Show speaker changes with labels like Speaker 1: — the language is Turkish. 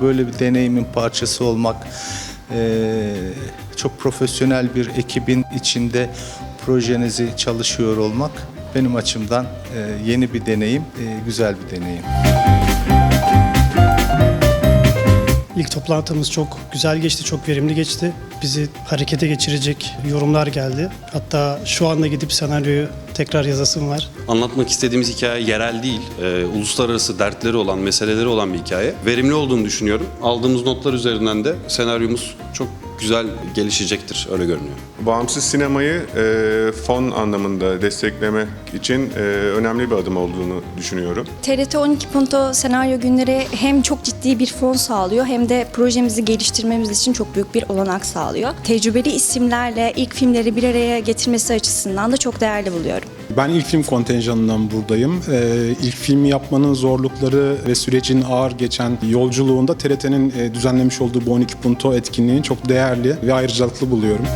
Speaker 1: Böyle bir deneyimin parçası olmak, eee, çok profesyonel bir ekibin içinde projenizi çalışıyor olmak benim açımdan eee, yeni bir deneyim, eee, güzel bir deneyim.
Speaker 2: İlk toplantımız çok güzel geçti, çok verimli geçti. Bizi harekete geçirecek yorumlar geldi. Hatta şu anda gidip senaryoyu tekrar yazasım var.
Speaker 3: Anlatmak istediğimiz hikaye yerel değil, e, uluslararası dertleri olan, meseleleri olan bir hikaye. Verimli olduğunu düşünüyorum. Aldığımız notlar üzerinden de senaryomuz çok güzel gelişecektir, öyle görünüyor.
Speaker 4: Bağımsız sinemayı e, fon anlamında desteklemek için e, önemli bir adım olduğunu düşünüyorum.
Speaker 5: TRT 12 Punto senaryo günleri hem çok ciddi bir fon sağlıyor hem de projemizi geliştirmemiz için çok büyük bir olanak sağlıyor. Tecrübeli isimlerle ilk filmleri bir araya getirmesi açısından da çok değerli buluyorum.
Speaker 6: Ben ilk film kontenjanından buradayım. Ee, ilk filmi yapmanın zorlukları ve sürecin ağır geçen yolculuğunda TRT'nin e, düzenlemiş olduğu bu 12 Punto etkinliğini çok değerli ve ayrıcalıklı buluyorum.